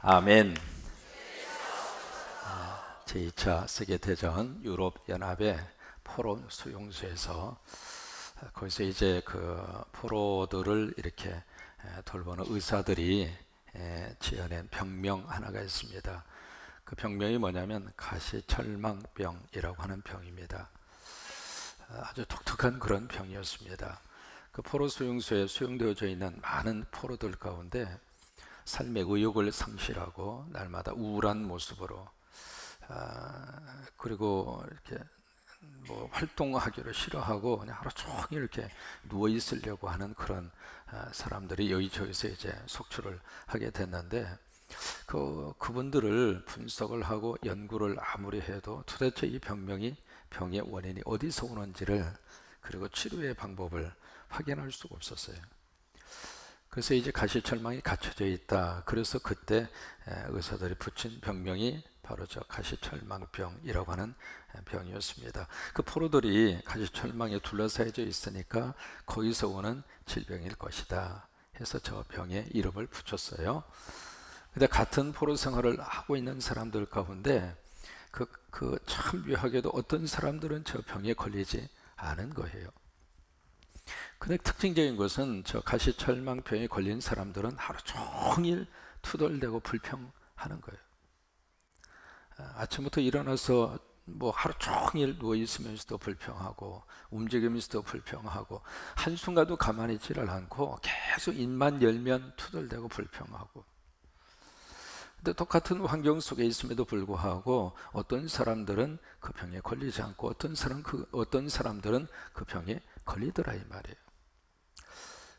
아멘. 제2차 세계대전 유럽연합의 포로 수용소에서 거기서 이제 그 포로들을 이렇게 돌보는 의사들이 지어낸 병명 하나가 있습니다. 그 병명이 뭐냐면 가시철망병이라고 하는 병입니다. 아주 독특한 그런 병이었습니다. 그 포로 수용소에 수용되어져 있는 많은 포로들 가운데 삶의 의욕을 상실하고 날마다 우울한 모습으로 아, 그리고 이렇게 뭐 활동하기를 싫어하고 그냥 하루 종일 이렇게 누워 있으려고 하는 그런 아, 사람들이 여기저기서 이제 속출을 하게 됐는데 그 그분들을 분석을 하고 연구를 아무리 해도 도대체 이 병명이 병의 원인이 어디서 오는지를 그리고 치료의 방법을 확인할 수가 없었어요. 그래서 이제 가시철망이 갖춰져 있다. 그래서 그때 의사들이 붙인 병명이 바로 저 가시철망병이라고 하는 병이었습니다. 그 포로들이 가시철망에 둘러싸여져 있으니까 거기서 오는 질병일 것이다. 해서 저 병에 이름을 붙였어요. 근데 같은 포로 생활을 하고 있는 사람들 가운데 그, 그 참 묘하게도 어떤 사람들은 저 병에 걸리지 않은 거예요. 근데 특징적인 것은 저 가시철망병에 걸린 사람들은 하루 종일 투덜대고 불평하는 거예요. 아, 아침부터 일어나서 뭐 하루 종일 누워 있으면서도 불평하고 움직이면서도 불평하고 한순간도 가만히 있지를 않고 계속 입만 열면 투덜대고 불평하고 근데 똑같은 환경 속에 있음에도 불구하고 어떤 사람들은 그 병에 걸리지 않고 어떤 사람 그 어떤 사람들은 그 병에 걸리더라 이 말이에요.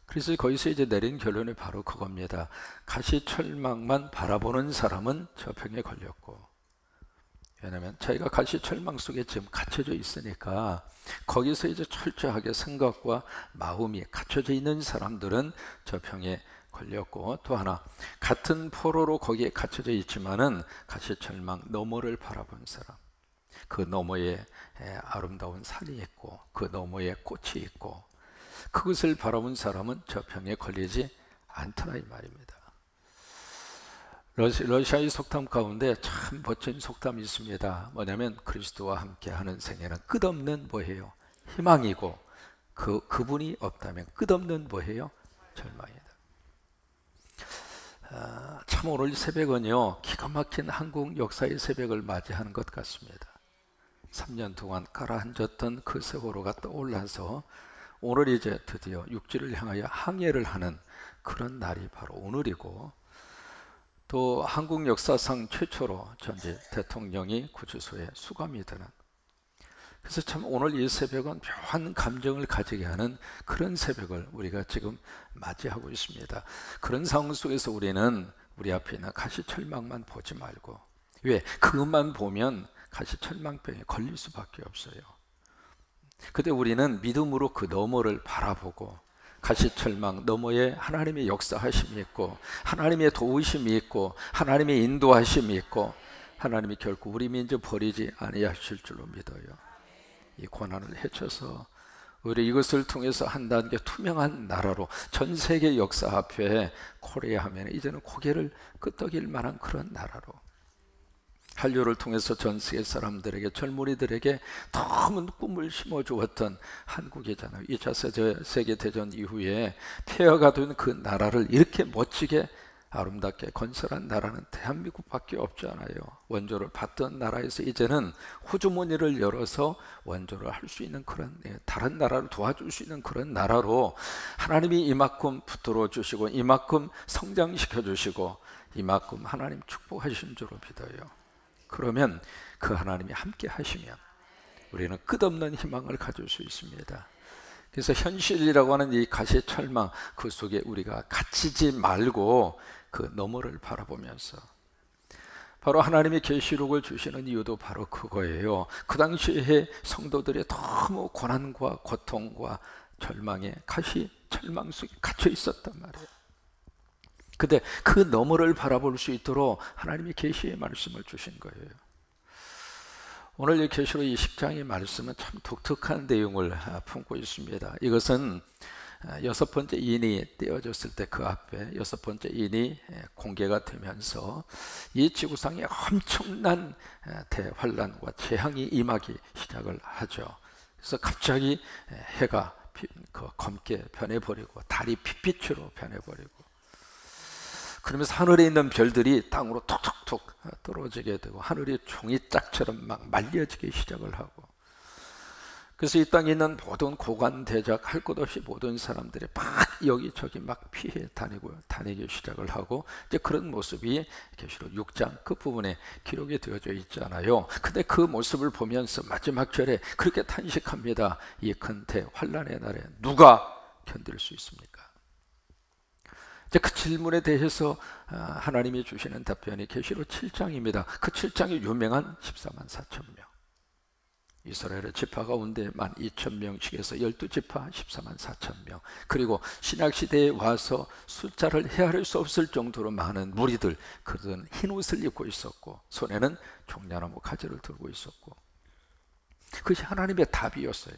그래서 거기서 이제 내린 결론이 바로 그겁니다. 가시철망만 바라보는 사람은 저 병에 걸렸고, 왜냐하면 자기가 가시철망 속에 지금 갇혀져 있으니까 거기서 이제 철저하게 생각과 마음이 갇혀져 있는 사람들은 저 병에 걸렸고 또 하나 같은 포로로 거기에 갇혀져 있지만은 가시철망 너머를 바라본 사람 그 너머에 아름다운 산이 있고 그 너머에 꽃이 있고 그것을 바라본 사람은 저 병에 걸리지 않더라 이 말입니다. 러시, 아의 속담 가운데 참 멋진 속담이 있습니다. 뭐냐면 그리스도와 함께하는 생애는 끝없는 뭐예요? 희망이고 그 그분이 없다면 끝없는 뭐예요? 절망이다. 아, 참 오늘 새벽은요 기가 막힌 한국 역사의 새벽을 맞이하는 것 같습니다. 3년 동안 가라앉았던 그 세월호가 떠올라서 오늘 이제 드디어 육지를 향하여 항해를 하는 그런 날이 바로 오늘이고 또 한국 역사상 최초로 전직 대통령이 구치소에 수감이 되는 그래서 참 오늘 이 새벽은 묘한 감정을 가지게 하는 그런 새벽을 우리가 지금 맞이하고 있습니다. 그런 상황 속에서 우리는 우리 앞에 있는 가시철망만 보지 말고 왜? 그것만 보면 가시철망병에 걸릴 수밖에 없어요. 그때 우리는 믿음으로 그 너머를 바라보고 가시철망 너머에 하나님의 역사하심이 있고 하나님의 도우심이 있고 하나님의 인도하심이 있고 하나님이 결코 우리 민족 버리지 아니하실 줄로 믿어요. 이 고난을 헤쳐서 우리 이것을 통해서 한 단계 투명한 나라로 전 세계 역사 앞에 코리아 하면 이제는 고개를 끄덕일 만한 그런 나라로 한류를 통해서 전 세계 사람들에게 젊은이들에게 너무 꿈을 심어 주었던 한국이잖아요. 2차 세계 대전 이후에 폐허가 된 그 나라를 이렇게 멋지게 아름답게 건설한 나라는 대한민국밖에 없잖아요. 원조를 받던 나라에서 이제는 호주머니를 열어서 원조를 할 수 있는 그런 예, 다른 나라를 도와줄 수 있는 그런 나라로 하나님이 이만큼 붙들어 주시고 이만큼 성장시켜 주시고 이만큼 하나님 축복하신 줄로 믿어요. 그러면 그 하나님이 함께 하시면 우리는 끝없는 희망을 가질 수 있습니다. 그래서 현실이라고 하는 이 가시의 철망 그 속에 우리가 갇히지 말고 그 너머를 바라보면서 바로 하나님의 계시록을 주시는 이유도 바로 그거예요. 그 당시에 성도들의 너무 고난과 고통과 절망에 가시 철망 속에 갇혀 있었단 말이에요. 근데 그 너머를 바라볼 수 있도록 하나님이 계시의 말씀을 주신 거예요. 오늘 이 계시록 이 10장의 말씀은 참 독특한 내용을 아, 품고 있습니다. 이것은 아, 여섯 번째 인이 떼어졌을 때 그 앞에 여섯 번째 인이 공개가 되면서 이 지구상에 엄청난 대환란과 재앙이 임하기 시작을 하죠. 그래서 갑자기 해가 그 검게 변해버리고 달이 핏빛으로 변해버리고 그러면서 하늘에 있는 별들이 땅으로 톡톡톡 떨어지게 되고 하늘이 종이짝처럼 막 말려지기 시작을 하고 그래서 이 땅에 있는 모든 고관 대작 할 것 없이 모든 사람들이 막 여기저기 막 피해 다니고 다니기 시작을 하고 이제 그런 모습이 계시록 6장 그 부분에 기록이 되어져 있잖아요. 근데 그 모습을 보면서 마지막 절에 그렇게 탄식합니다. 이큰 대환란의 날에 누가 견딜 수 있습니까? 이제 그 질문에 대해서 아, 하나님이 주시는 답변이 계시록 7장입니다. 그 7장이 유명한 14만 4천 명. 이스라엘의 지파 가운데 1만 2천 명씩에서 12지파 14만 4천 명 그리고 신약시대에 와서 숫자를 헤아릴 수 없을 정도로 많은 무리들 그들은 흰 옷을 입고 있었고 손에는 종려나무 가지를 들고 있었고 그것이 하나님의 답이었어요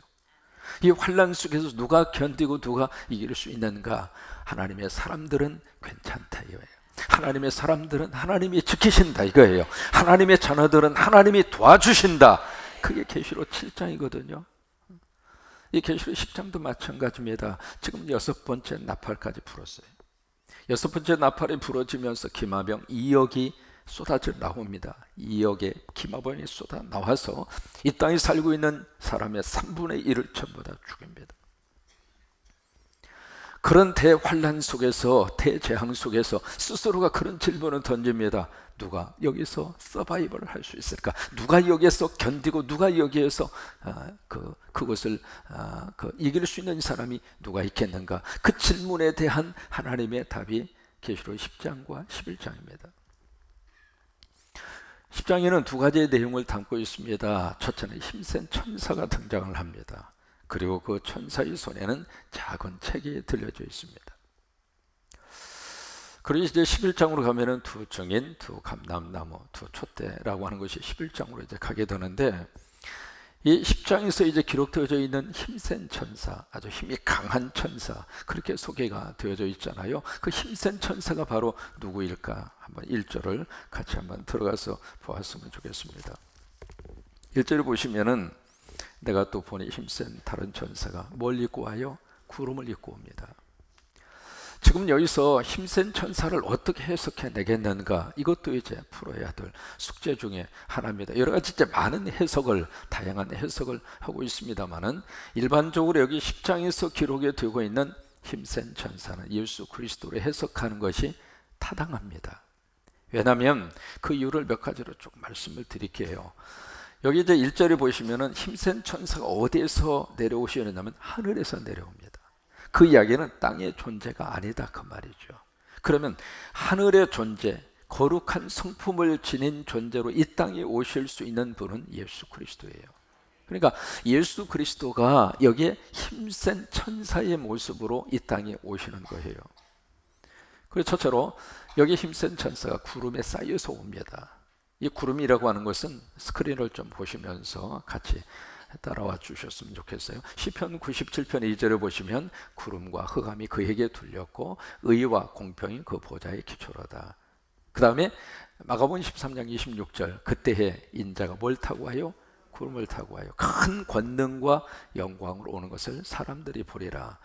이 환란 속에서 누가 견디고 누가 이길 수 있는가 하나님의 사람들은 괜찮다 이거예요 하나님의 사람들은 하나님이 지키신다 이거예요 하나님의 자녀들은 하나님이 도와주신다 그게 계시록 7장이거든요. 이 계시록 10장도 마찬가지입니다. 지금 여섯 번째 나팔까지 불었어요. 여섯 번째 나팔이 불어지면서 기마병 2억이 쏟아져 나옵니다. 2억의 기마병이 쏟아 나와서 이 땅에 살고 있는 사람의 3분의 1을 전부 다 죽입니다. 그런 대환란 속에서 대재앙 속에서 스스로가 그런 질문을 던집니다. 누가 여기서 서바이벌을 할 수 있을까? 누가 여기에서 견디고 누가 여기에서 아, 그 그것을 아, 그 이길 수 있는 사람이 누가 있겠는가? 그 질문에 대한 하나님의 답이 계시록 10장과 11장입니다. 10장에는 두 가지의 내용을 담고 있습니다. 첫째는 힘센 천사가 등장을 합니다. 그리고 그 천사의 손에는 작은 책이 들려져 있습니다. 그리고 이제 11장으로 가면은 두 증인, 두 감람나무, 두 촛대라고 하는 것이 11장으로 이제 가게 되는데 이 10장에서 이제 기록되어져 있는 힘센 천사, 아주 힘이 강한 천사, 그렇게 소개가 되어져 있잖아요. 그 힘센 천사가 바로 누구일까? 한번 1절을 같이 한번 들어가서 보았으면 좋겠습니다. 1절을 보시면은 내가 또 보니 힘센 다른 천사가 뭘 입고 와요? 구름을 입고 옵니다. 지금 여기서 힘센 천사를 어떻게 해석해 내겠는가 이것도 이제 풀어야 될 숙제 중에 하나입니다. 여러 가지 이제 많은 해석을 다양한 해석을 하고 있습니다만은 일반적으로 여기 10장에서 기록이 되고 있는 힘센 천사는 예수 그리스도로 해석하는 것이 타당합니다. 왜냐하면 그 이유를 몇 가지로 좀 말씀을 드릴게요. 여기 이제 1절에 보시면은 힘센 천사가 어디에서 내려오시냐면 하늘에서 내려옵니다. 그 이야기는 땅의 존재가 아니다 그 말이죠. 그러면 하늘의 존재, 거룩한 성품을 지닌 존재로 이 땅에 오실 수 있는 분은 예수 그리스도예요. 그러니까 예수 그리스도가 여기에 힘센 천사의 모습으로 이 땅에 오시는 거예요. 그리고 첫째로 여기 힘센 천사가 구름에 쌓여서 옵니다. 이 구름이라고 하는 것은 스크린을 좀 보시면서 같이 따라와 주셨으면 좋겠어요. 시편 97편 2절을 보시면 구름과 흑암이 그에게 둘렸고 의와 공평이 그 보좌의 기초로다. 그 다음에 마가본 13장 26절 그때의 인자가 뭘 타고 와요? 구름을 타고 와요. 큰 권능과 영광으로 오는 것을 사람들이 보리라.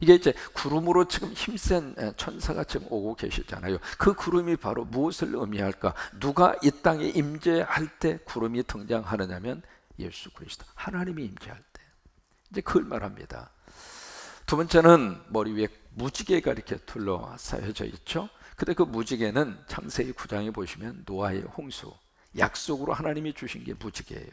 이게 이제 구름으로 지금 힘센 천사가 지금 오고 계시잖아요. 그 구름이 바로 무엇을 의미할까? 누가 이 땅에 임재할 때 구름이 등장하느냐면 예수 그리스도 하나님이 임재할 때 이제 그걸 말합니다. 두 번째는 머리 위에 무지개가 이렇게 둘러싸여져 있죠. 근데 그 무지개는 창세기 9장에 보시면 노아의 홍수 약속으로 하나님이 주신 게 무지개예요.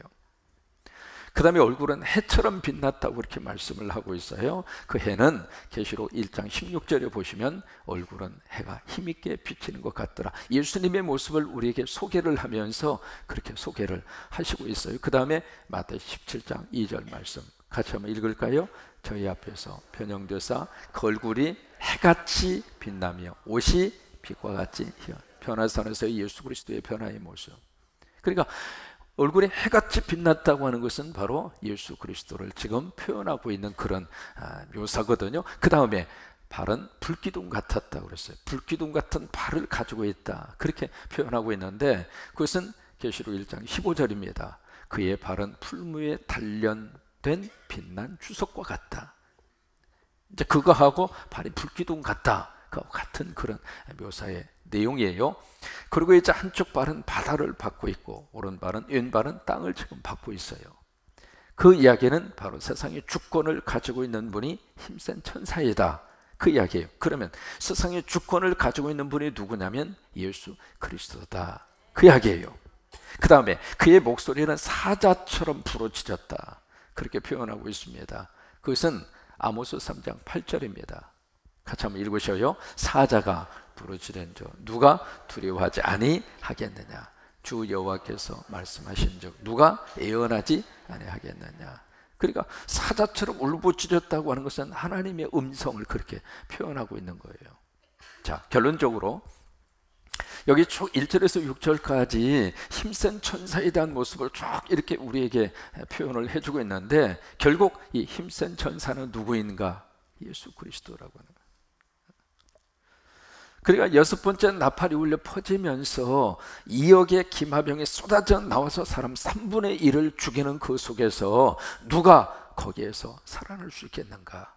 그 다음에 얼굴은 해처럼 빛났다고 그렇게 말씀을 하고 있어요. 그 해는 계시록 1장 16절에 보시면 얼굴은 해가 힘있게 비치는 것 같더라. 예수님의 모습을 우리에게 소개를 하면서 그렇게 소개를 하시고 있어요. 그 다음에 마태 17장 2절 말씀 같이 한번 읽을까요? 저희 앞에서 변형되사 그 얼굴이 해같이 빛나며 옷이 빛과 같이 변화산에서 예수 그리스도의 변화의 모습. 그러니까 얼굴에 해같이 빛났다고 하는 것은 바로 예수 그리스도를 지금 표현하고 있는 그런 아, 묘사거든요. 그 다음에 발은 불기둥 같았다 그랬어요. 불기둥 같은 발을 가지고 있다. 그렇게 표현하고 있는데 그것은 계시록 1장 15절입니다. 그의 발은 풀무에 단련된 빛난 주석과 같다. 이제 그거하고 발이 불기둥 같다. 그 같은 그런 묘사의 내용이에요. 그리고 이제 한쪽 발은 바다를 받고 있고 오른발은 왼발은 땅을 지금 받고 있어요. 그 이야기는 바로 세상의 주권을 가지고 있는 분이 힘센 천사이다. 그 이야기예요. 그러면 세상의 주권을 가지고 있는 분이 누구냐면 예수 그리스도다. 그 이야기예요. 그 다음에 그의 목소리는 사자처럼 부러지졌다. 그렇게 표현하고 있습니다. 그것은 아모스 3장 8절입니다. 같이 한번 읽으셔요. 사자가 부르짖은저 누가 두려워하지 아니하겠느냐 주 여호와께서 말씀하신 적 누가 예언하지 아니하겠느냐 그러니까 사자처럼 울부짖었다고 하는 것은 하나님의 음성을 그렇게 표현하고 있는 거예요 자 결론적으로 여기 쭉 1절에서 6절까지 힘센 천사에 대한 모습을 쭉 이렇게 우리에게 표현을 해주고 있는데 결국 이 힘센 천사는 누구인가? 예수 그리스도라고 하는 거예요. 그러니까 여섯 번째 나팔이 울려 퍼지면서 2억의 김하병이 쏟아져 나와서 사람 3분의 1을 죽이는 그 속에서 누가 거기에서 살아날 수 있겠는가?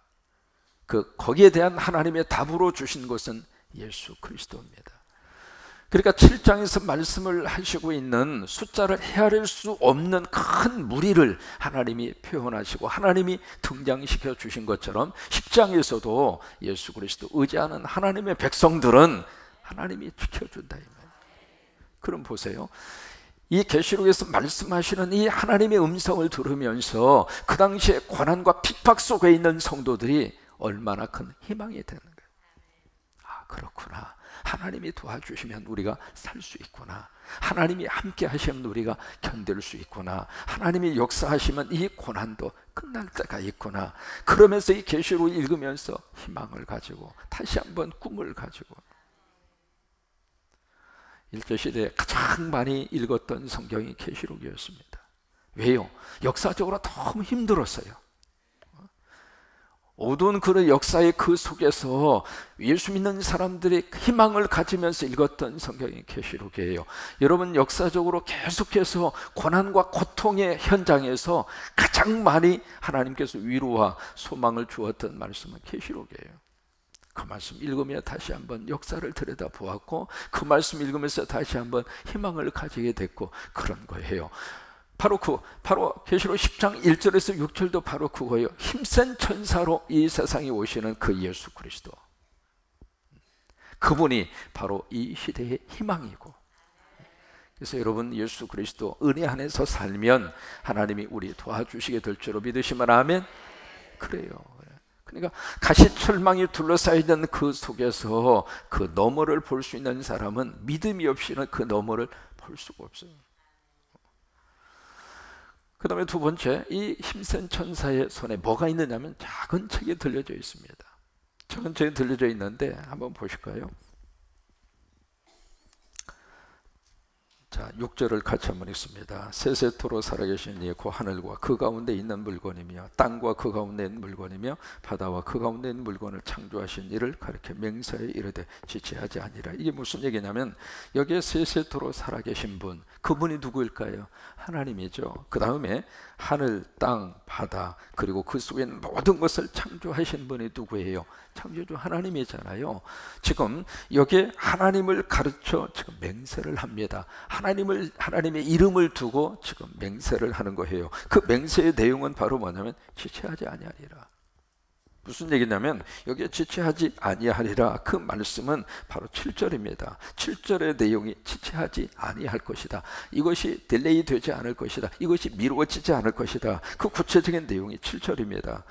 그 거기에 대한 하나님의 답으로 주신 것은 예수 그리스도입니다. 그러니까 7장에서 말씀을 하시고 있는 숫자를 헤아릴 수 없는 큰 무리를 하나님이 표현하시고 하나님이 등장시켜 주신 것처럼 10장에서도 예수 그리스도 의지하는 하나님의 백성들은 하나님이 지켜준다 그럼 보세요. 이 계시록에서 말씀하시는 이 하나님의 음성을 들으면서 그 당시에 고난과 핍박 속에 있는 성도들이 얼마나 큰 희망이 되는 거예요. 아 그렇구나. 하나님이 도와주시면 우리가 살 수 있구나. 하나님이 함께 하시면 우리가 견딜 수 있구나. 하나님이 역사하시면 이 고난도 끝날 때가 있구나. 그러면서 이 계시록 읽으면서 희망을 가지고 다시 한번 꿈을 가지고 일제 시대에 가장 많이 읽었던 성경이 계시록이었습니다. 왜요? 역사적으로 너무 힘들었어요. 어두운 그런 역사의 그 속에서 예수 믿는 사람들이 희망을 가지면서 읽었던 성경의 계시록이에요. 여러분 역사적으로 계속해서 고난과 고통의 현장에서 가장 많이 하나님께서 위로와 소망을 주었던 말씀은 계시록이에요. 그 말씀 읽으며 다시 한번 역사를 들여다 보았고 그 말씀 읽으면서 다시 한번 희망을 가지게 됐고 그런 거예요. 바로 그 바로 계시록 10장 1절에서 6절도 바로 그거예요. 힘센 천사로 이 세상에 오시는 그 예수 그리스도. 그분이 바로 이 시대의 희망이고. 그래서 여러분 예수 그리스도 은혜 안에서 살면 하나님이 우리 도와주시게 될 줄로 믿으시면 아멘. 그래요. 그러니까 가시철망이 둘러싸여 있는 그 속에서 그 너머를 볼 수 있는 사람은 믿음이 없이는 그 너머를 볼 수가 없어요. 그 다음에 두 번째, 이 힘센 천사의 손에 뭐가 있느냐면 작은 책이 들려져 있습니다. 작은 책이 들려져 있는데 한번 보실까요? 자, 6절을 같이 한번 읽습니다. 세세토로 살아계신 이그 하늘과 그 가운데 있는 물건이며 땅과 그 가운데 있는 물건이며 바다와 그 가운데 있는 물건을 창조하신 이를 가르쳐 맹사에 이르되 지체하지 아니라 이게 무슨 얘기냐면 여기에 세세토로 살아계신 분 그분이 누구일까요? 하나님이죠. 그 다음에 하늘, 땅, 바다 그리고 그 속에 모든 것을 창조하신 분이 누구예요? 창조주 하나님이잖아요. 지금 여기에 하나님을 가르쳐 지금 맹세를 합니다. 하나님을 하나님의 이름을 두고 지금 맹세를 하는 거예요. 그 맹세의 내용은 바로 뭐냐면 지체하지 아니하리라. 무슨 얘기냐면 여기에 지체하지 아니하리라 그 말씀은 바로 7절입니다. 7절의 내용이 지체하지 아니할 것이다. 이것이 딜레이 되지 않을 것이다. 이것이 미루어지지 않을 것이다. 그 구체적인 내용이 7절입니다.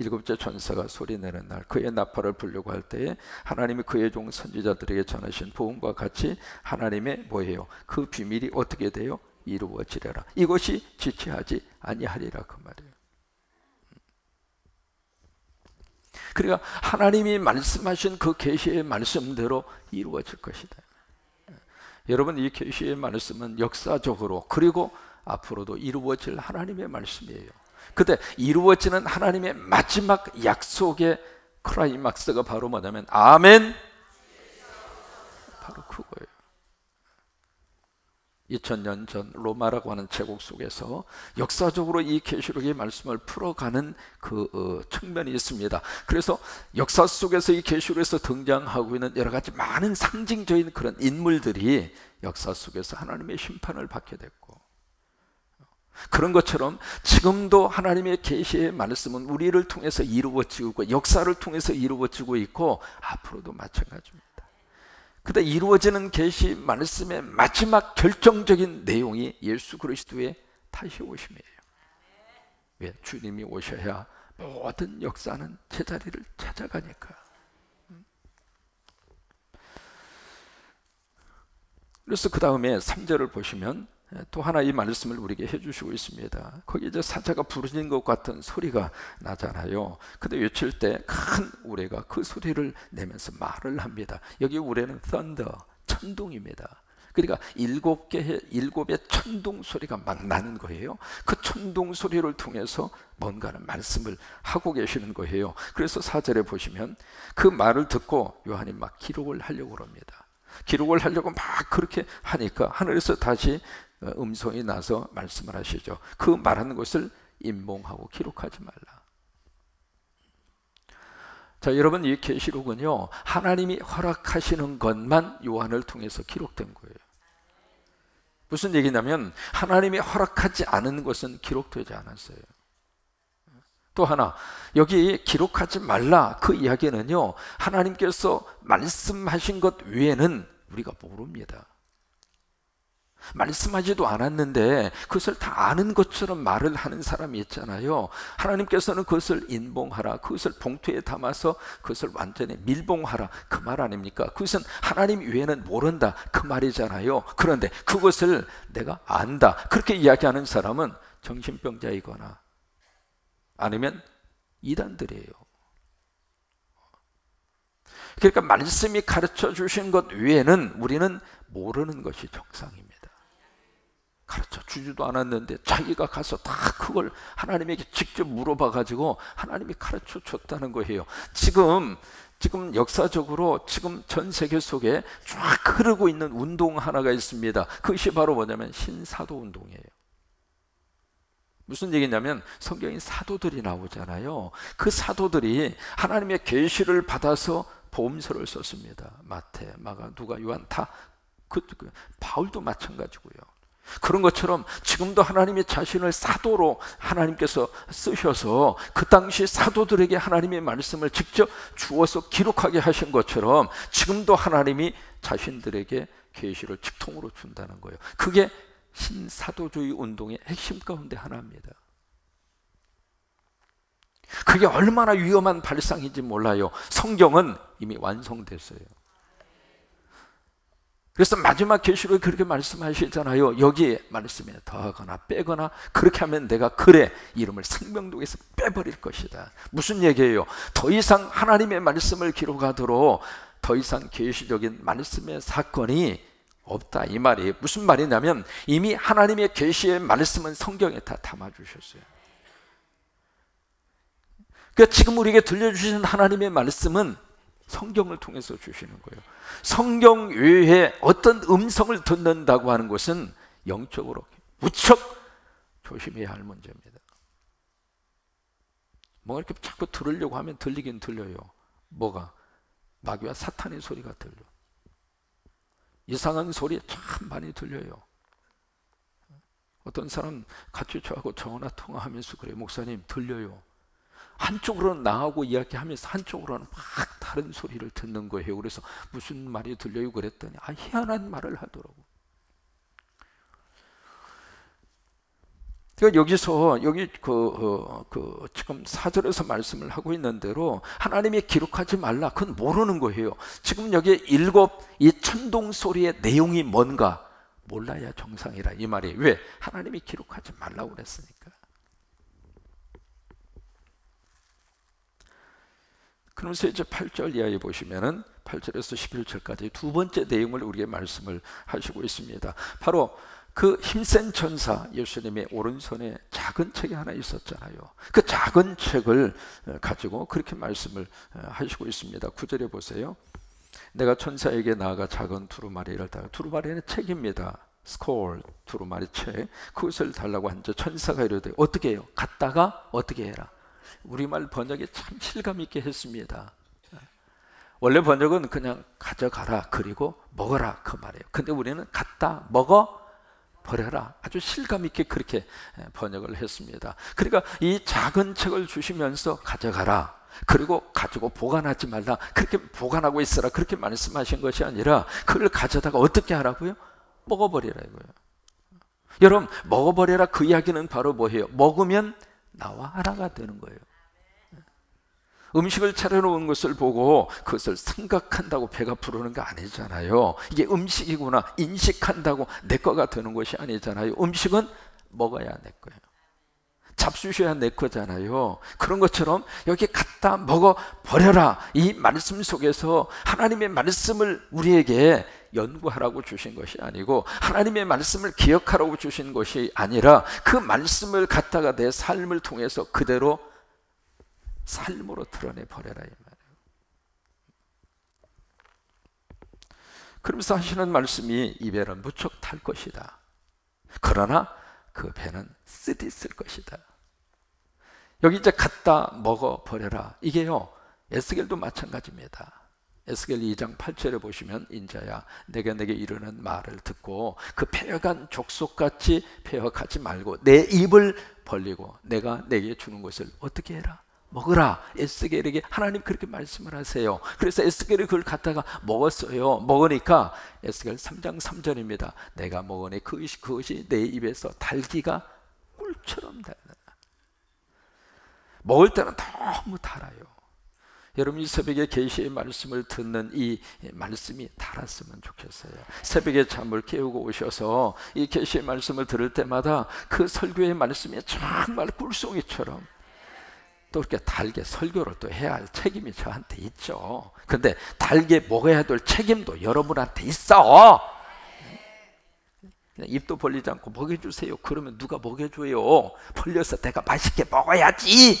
일곱째 천사가 소리내는 날 그의 나팔을 불려고 할 때에 하나님이 그의 종 선지자들에게 전하신 복음과 같이 하나님의 뭐예요? 그 비밀이 어떻게 돼요? 이루어지려라. 이것이 지체하지 아니하리라 그 말이에요. 그러니까 하나님이 말씀하신 그 계시의 말씀대로 이루어질 것이다. 여러분 이 계시의 말씀은 역사적으로 그리고 앞으로도 이루어질 하나님의 말씀이에요. 근데 이루어지는 하나님의 마지막 약속의 크라이막스가 바로 뭐냐면 아멘 바로 그거예요. 2000년 전 로마라고 하는 제국 속에서 역사적으로 이 계시록의 말씀을 풀어가는 그 어, 측면이 있습니다. 그래서 역사 속에서 이 계시록에서 등장하고 있는 여러 가지 많은 상징적인 그런 인물들이 역사 속에서 하나님의 심판을 받게 됐고 그런 것처럼 지금도 하나님의 계시의 말씀은 우리를 통해서 이루어지고 역사를 통해서 이루어지고 있고 앞으로도 마찬가지입니다. 근데 이루어지는 계시 말씀의 마지막 결정적인 내용이 예수 그리스도의 다시 오심이에요. 왜? 주님이 오셔야 모든 역사는 제자리를 찾아가니까. 그래서 그 다음에 3절을 보시면 또 하나 이 말씀을 우리에게 해주시고 있습니다. 거기 이제 사자가 부르짖는 것 같은 소리가 나잖아요. 근데 외칠 때 큰 우레가 그 소리를 내면서 말을 합니다. 여기 우레는 thunder, 천둥입니다. 그러니까 일곱 개의 일곱의 천둥 소리가 막 나는 거예요. 그 천둥 소리를 통해서 뭔가는 말씀을 하고 계시는 거예요. 그래서 사절에 보시면 그 말을 듣고 요한이 막 기록을 하려고 합니다. 기록을 하려고 막 그렇게 하니까 하늘에서 다시 어, 음성이 나서 말씀을 하시죠. 그 말하는 것을 인봉하고 기록하지 말라. 자, 여러분 이 계시록은요. 하나님이 허락하시는 것만 요한을 통해서 기록된 거예요. 무슨 얘기냐면 하나님이 허락하지 않은 것은 기록되지 않았어요. 또 하나 여기 기록하지 말라 그 이야기는요. 하나님께서 말씀하신 것 외에는 우리가 모릅니다. 말씀하지도 않았는데 그것을 다 아는 것처럼 말을 하는 사람이 있잖아요. 하나님께서는 그것을 인봉하라. 그것을 봉투에 담아서 그것을 완전히 밀봉하라. 그 말 아닙니까? 그것은 하나님 외에는 모른다. 그 말이잖아요. 그런데 그것을 내가 안다. 그렇게 이야기하는 사람은 정신병자이거나 아니면 이단들이에요. 그러니까 말씀이 가르쳐 주신 것 외에는 우리는 모르는 것이 정상입니다. 주지도 않았는데 자기가 가서 다 그걸 하나님에게 직접 물어봐 가지고 하나님이 가르쳐 줬다는 거예요. 지금 지금 역사적으로 지금 전 세계 속에 쫙 흐르고 있는 운동 하나가 있습니다. 그것이 바로 뭐냐면 신사도 운동이에요. 무슨 얘기냐면 성경에 사도들이 나오잖아요. 그 사도들이 하나님의 계시를 받아서 보험서를 썼습니다. 마태, 마가, 누가, 요한 다그 그, 바울도 마찬가지고요. 그런 것처럼 지금도 하나님의 자신을 사도로 하나님께서 쓰셔서 그 당시 사도들에게 하나님의 말씀을 직접 주어서 기록하게 하신 것처럼 지금도 하나님이 자신들에게 계시를 직통으로 준다는 거예요. 그게 신사도주의 운동의 핵심 가운데 하나입니다. 그게 얼마나 위험한 발상인지 몰라요. 성경은 이미 완성됐어요. 그래서 마지막 계시록에 그렇게 말씀하시잖아요. 여기에 말씀에 더하거나 빼거나 그렇게 하면 내가 그래 이름을 생명록에서 빼버릴 것이다. 무슨 얘기예요? 더 이상 하나님의 말씀을 기록하도록 더 이상 계시적인 말씀의 사건이 없다 이 말이 무슨 말이냐면 이미 하나님의 계시의 말씀은 성경에 다 담아 주셨어요. 그러니까 지금 우리에게 들려주시는 하나님의 말씀은 성경을 통해서 주시는 거예요. 성경 외에 어떤 음성을 듣는다고 하는 것은 영적으로 무척 조심해야 할 문제입니다. 뭔가 이렇게 자꾸 들으려고 하면 들리긴 들려요. 뭐가? 마귀와 사탄의 소리가 들려. 이상한 소리 참 많이 들려요. 어떤 사람 같이 저하고 전화 통화하면서 그래 목사님 들려요. 한쪽으로는 나하고 이야기하면서 한쪽으로는 막 다른 소리를 듣는 거예요. 그래서 무슨 말이 들려요? 그랬더니 아 희한한 말을 하더라고. 그러니까 여기서 여기 그, 어, 그 지금 사절에서 말씀을 하고 있는 대로 하나님이 기록하지 말라. 그건 모르는 거예요. 지금 여기 일곱 이 천둥 소리의 내용이 뭔가 몰라야 정상이라 이 말이 왜 하나님이 기록하지 말라고 그랬으니까. 그러면서 이제 8절 이하에 보시면은 8절에서 11절까지 두 번째 내용을 우리에게 말씀을 하시고 있습니다. 바로 그 힘센 천사 예수님의 오른손에 작은 책이 하나 있었잖아요. 그 작은 책을 가지고 그렇게 말씀을 하시고 있습니다. 구절에 보세요. 내가 천사에게 나아가 작은 두루마리를 다 두루마리는 책입니다. 스콜 두루마리 책 그것을 달라고 한저 천사가 이르되 어떻게 해요? 갔다가 어떻게 해라. 우리말 번역이 참 실감 있게 했습니다. 원래 번역은 그냥 가져가라 그리고 먹어라 그 말이에요. 근데 우리는 갖다 먹어 버려라. 아주 실감 있게 그렇게 번역을 했습니다. 그러니까 이 작은 책을 주시면서 가져가라. 그리고 가지고 보관하지 말라. 그렇게 보관하고 있어라. 그렇게 말씀하신 것이 아니라 그걸 가져다가 어떻게 하라고요? 먹어버리라고요. 여러분 먹어버려라 그 이야기는 바로 뭐예요? 먹으면 나와 하나가 되는 거예요. 음식을 차려놓은 것을 보고 그것을 생각한다고 배가 부르는 게 아니잖아요. 이게 음식이구나 인식한다고 내 거가 되는 것이 아니잖아요. 음식은 먹어야 내 거예요. 잡수셔야 내 거잖아요. 그런 것처럼 여기 갖다 먹어 버려라. 이 말씀 속에서 하나님의 말씀을 우리에게 연구하라고 주신 것이 아니고 하나님의 말씀을 기억하라고 주신 것이 아니라 그 말씀을 갖다가 내 삶을 통해서 그대로 삶으로 드러내 버려라 이 말이에요. 그러면서 하시는 말씀이 이 배는 무척 탈 것이다. 그러나 그 배는 쓰디쓸 것이다. 여기 이제 갖다 먹어 버려라. 이게요. 에스겔도 마찬가지입니다. 에스겔 2장 8절에 보시면 인자야 내가 내게 이르는 말을 듣고 그 폐허간 족속같이 폐허하지 말고 내 입을 벌리고 내가 내게 주는 것을 어떻게 해라? 먹으라. 에스겔에게 하나님 그렇게 말씀을 하세요. 그래서 에스겔이 그걸 갖다가 먹었어요. 먹으니까 에스겔 3장 3절입니다. 내가 먹으니 그것이, 그것이 내 입에서 달기가 꿀처럼 달다 먹을 때는 너무 달아요 여러분 이 새벽에 계시의 말씀을 듣는 이 말씀이 달았으면 좋겠어요. 새벽에 잠을 깨우고 오셔서 이 계시의 말씀을 들을 때마다 그 설교의 말씀이 정말 꿀송이처럼 또 이렇게 달게 설교를 또 해야 할 책임이 저한테 있죠. 근데 달게 먹어야 될 책임도 여러분한테 있어. 입도 벌리지 않고 먹여주세요. 그러면 누가 먹여줘요? 벌려서 내가 맛있게 먹어야지.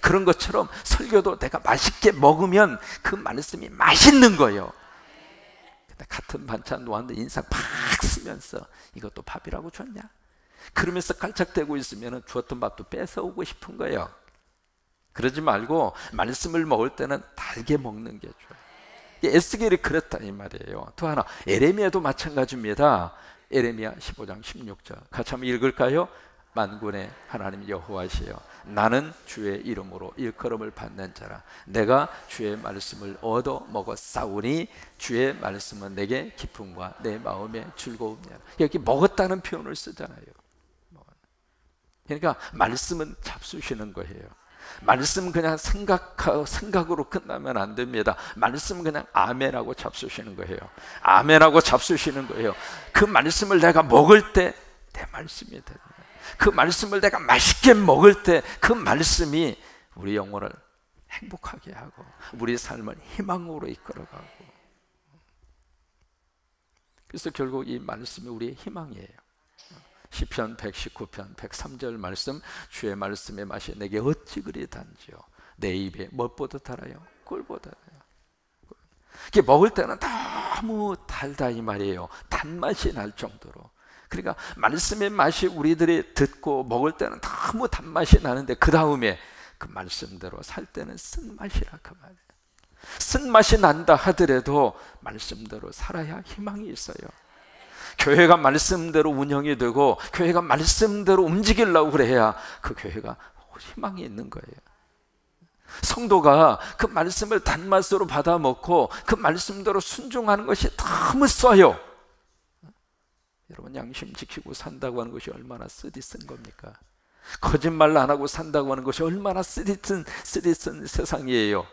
그런 것처럼 설교도 내가 맛있게 먹으면 그 말씀이 맛있는 거예요. 같은 반찬 놓았는데 인상 팍 쓰면서 이것도 밥이라고 줬냐? 그러면서 깔짝대고 있으면 주었던 밥도 뺏어오고 싶은 거예요. 그러지 말고 말씀을 먹을 때는 달게 먹는 게 좋아요. 에스겔이 그랬다 이 말이에요. 또 하나 에레미야도 마찬가지입니다. 에레미야 15장 16절 같이 한번 읽을까요? 만군의 하나님 여호와시여 나는 주의 이름으로 일컬음을 받는 자라 내가 주의 말씀을 얻어 싸우니 주의 말씀은 내게 기쁨과 내 마음의 즐거움이야 여기 먹었다는 표현을 쓰잖아요 그러니까 말씀은 잡수시는 거예요 말씀 그냥 생각하고 생각으로 끝나면 안 됩니다. 말씀 그냥 아멘하고 잡수시는 거예요. 아멘하고 잡수시는 거예요. 그 말씀을 내가 먹을 때 내 말씀이 되는 그 말씀을 내가 맛있게 먹을 때 그 말씀이 우리 영혼을 행복하게 하고 우리 삶을 희망으로 이끌어가고 그래서 결국 이 말씀이 우리의 희망이에요. 시편 119편 103절 말씀 주의 말씀의 맛이 내게 어찌 그리 단지요 내 입에 무엇보다 달아요? 꿀보다. 이게 먹을 때는 너무 달다 이 말이에요. 단맛이 날 정도로. 그러니까 말씀의 맛이 우리들이 듣고 먹을 때는 너무 단맛이 나는데 그 다음에 그 말씀대로 살 때는 쓴맛이라 그 말이에요. 쓴맛이 난다 하더라도 말씀대로 살아야 희망이 있어요. 교회가 말씀대로 운영이 되고 교회가 말씀대로 움직이려고 그래야 그 교회가 희망이 있는 거예요. 성도가 그 말씀을 단맛으로 받아 먹고 그 말씀대로 순종하는 것이 너무 써요. 여러분 양심 지키고 산다고 하는 것이 얼마나 쓰디쓴 겁니까? 거짓말 안 하고 산다고 하는 것이 얼마나 쓰디쓴 쓰디쓴 세상이에요.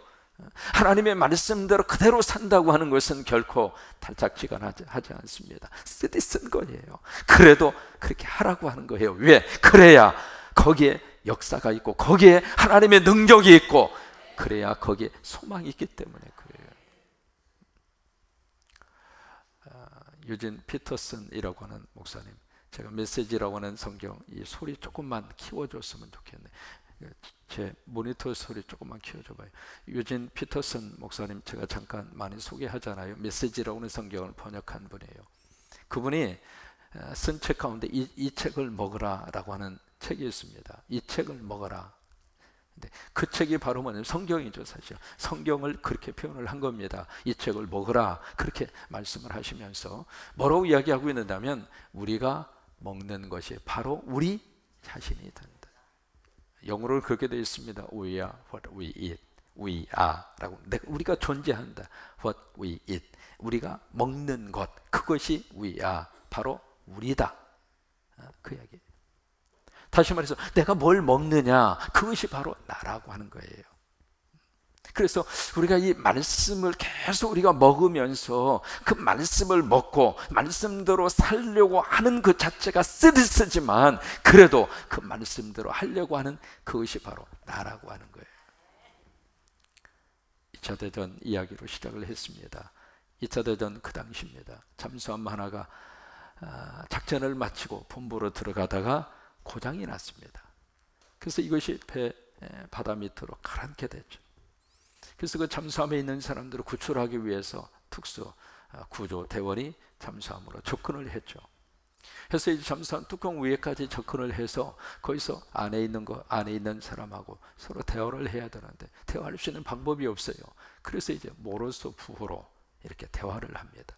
하나님의 말씀대로 그대로 산다고 하는 것은 결코 달짝지근하지 하지 않습니다. 쓰디쓴 거예요. 그래도 그렇게 하라고 하는 거예요. 왜? 그래야 거기에 역사가 있고 거기에 하나님의 능력이 있고 그래야 거기에 소망이 있기 때문에 유진 피터슨이라고 하는 목사님 제가 메시지라고 하는 성경 이 소리 조금만 키워줬으면 좋겠네. 제 모니터 소리 조금만 키워줘봐요. 유진 피터슨 목사님 제가 잠깐 많이 소개하잖아요. 메시지라고 하는 성경을 번역한 분이에요. 그분이 어, 쓴책 가운데 이, 이 책을 먹으라 라고 하는 책이 있습니다. 이 책을 먹어라 그 책이 바로 뭐냐면 성경이죠 사실. 성경을 그렇게 표현을 한 겁니다. 이 책을 먹으라. 그렇게 말씀을 하시면서 뭐라고 이야기하고 있는다면 우리가 먹는 것이 바로 우리 자신이 된다. 영어로 그렇게 되어 있습니다. We are what we eat. We are 라고. 우리가 존재한다. What we eat. 우리가 먹는 것. 그것이 we are. 바로 우리다. 어, 그 이야기 다시 말해서 내가 뭘 먹느냐 그것이 바로 나라고 하는 거예요. 그래서 우리가 이 말씀을 계속 우리가 먹으면서 그 말씀을 먹고 말씀대로 살려고 하는 그 자체가 쓰디쓰지만 그래도 그 말씀대로 하려고 하는 그것이 바로 나라고 하는 거예요. 2차 대전 이야기로 시작을 했습니다. 2차 대전 그 당시입니다. 잠수함 하나가 아, 작전을 마치고 본부로 들어가다가 고장이 났습니다. 그래서 이것이 배 바다 밑으로 가라앉게 됐죠. 그래서 그 잠수함에 있는 사람들을 구출하기 위해서 특수 아, 구조 대원이 잠수함으로 접근을 했죠. 그래서 이 잠수함 뚜껑 위에까지 접근을 해서 거기서 안에 있는 거 안에 있는 사람하고 서로 대화를 해야 되는데 대화할 수 있는 방법이 없어요. 그래서 이제 모로스 부호로 이렇게 대화를 합니다.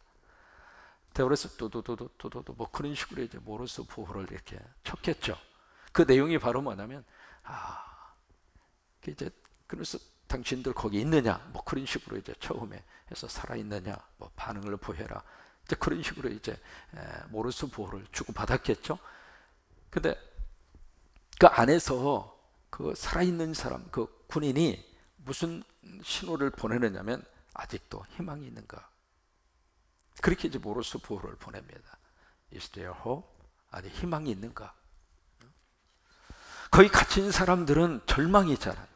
대화에서 또도도도 또도도 뭐 그런 식으로 이제 모로스 부호를 이렇게 쳤겠죠. 그 내용이 바로 뭐냐면 아 이제 그래서 당신들 거기 있느냐 뭐 그런 식으로 이제 처음에 해서 살아 있느냐 뭐 반응을 보여라 이제 그런 식으로 이제 모로스 부호를 주고 받았겠죠. 근데 그 안에서 그 살아 있는 사람 그 군인이 무슨 신호를 보내느냐면 아직도 희망이 있는가 그렇게 이제 모로스 부호를 보냅니다. Is there hope? 아니 희망이 있는가? 거기 갇힌 사람들은 절망이잖아요.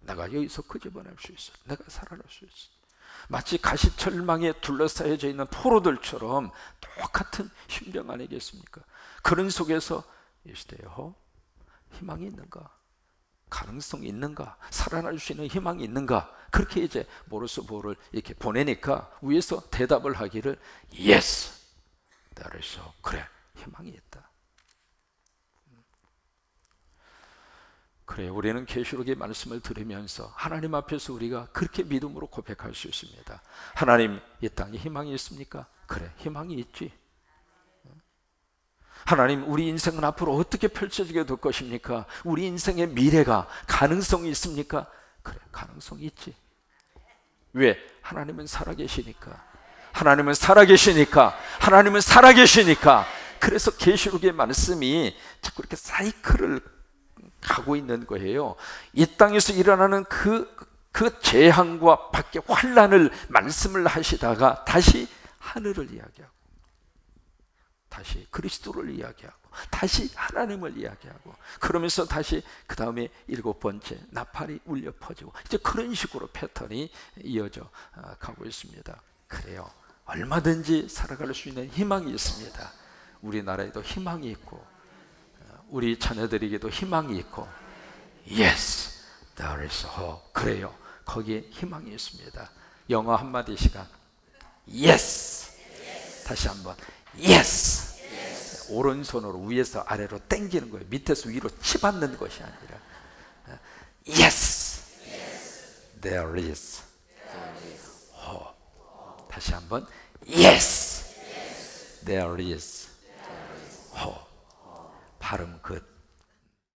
내가 여기서 끄집어낼 수 있어. 내가 살아날 수 있어. 마치 가시철망에 둘러싸여져 있는 포로들처럼 똑같은 심정 아니겠습니까? 그런 속에서 Is there hope? 희망이 있는가? 가능성이 있는가? 살아날 수 있는 희망이 있는가? 그렇게 이제 모르스 보를 이렇게 보내니까 위에서 대답을 하기를 Yes, hope. 그래, 희망이 있다. 그래, 우리는 계시록의 말씀을 들으면서 하나님 앞에서 우리가 그렇게 믿음으로 고백할 수 있습니다. 하나님, 이 땅에 희망이 있습니까? 그래, 희망이 있지. 하나님, 우리 인생은 앞으로 어떻게 펼쳐지게 될 것입니까? 우리 인생의 미래가 가능성이 있습니까? 그래, 가능성이 있지. 왜? 하나님은 살아계시니까. 하나님은 살아계시니까. 하나님은 살아계시니까. 그래서 계시록의 말씀이 자꾸 이렇게 사이클을 가고 있는 거예요. 이 땅에서 일어나는 그, 그 재앙과 밖에 환란을 말씀을 하시다가 다시 하늘을 이야기하고 다시 그리스도를 이야기하고 다시 하나님을 이야기하고 그러면서 다시 그 다음에 일곱 번째 나팔이 울려 퍼지고 이제 그런 식으로 패턴이 이어져 아, 가고 있습니다. 그래요. 얼마든지 살아갈 수 있는 희망이 있습니다. 우리나라에도 희망이 있고 아, 우리 자녀들에게도 희망이 있고 Yes, there is hope. 그래요. 거기에 희망이 있습니다. 영어 한마디 시간 Yes. 다시 한번 Yes. 오른손으로 위에서 아래로 당기는 거예요. 밑에서 위로 치받는 것이 아니라 Yes. There is. hope. 다시 한번 Yes. There is. hope. 발음 끝.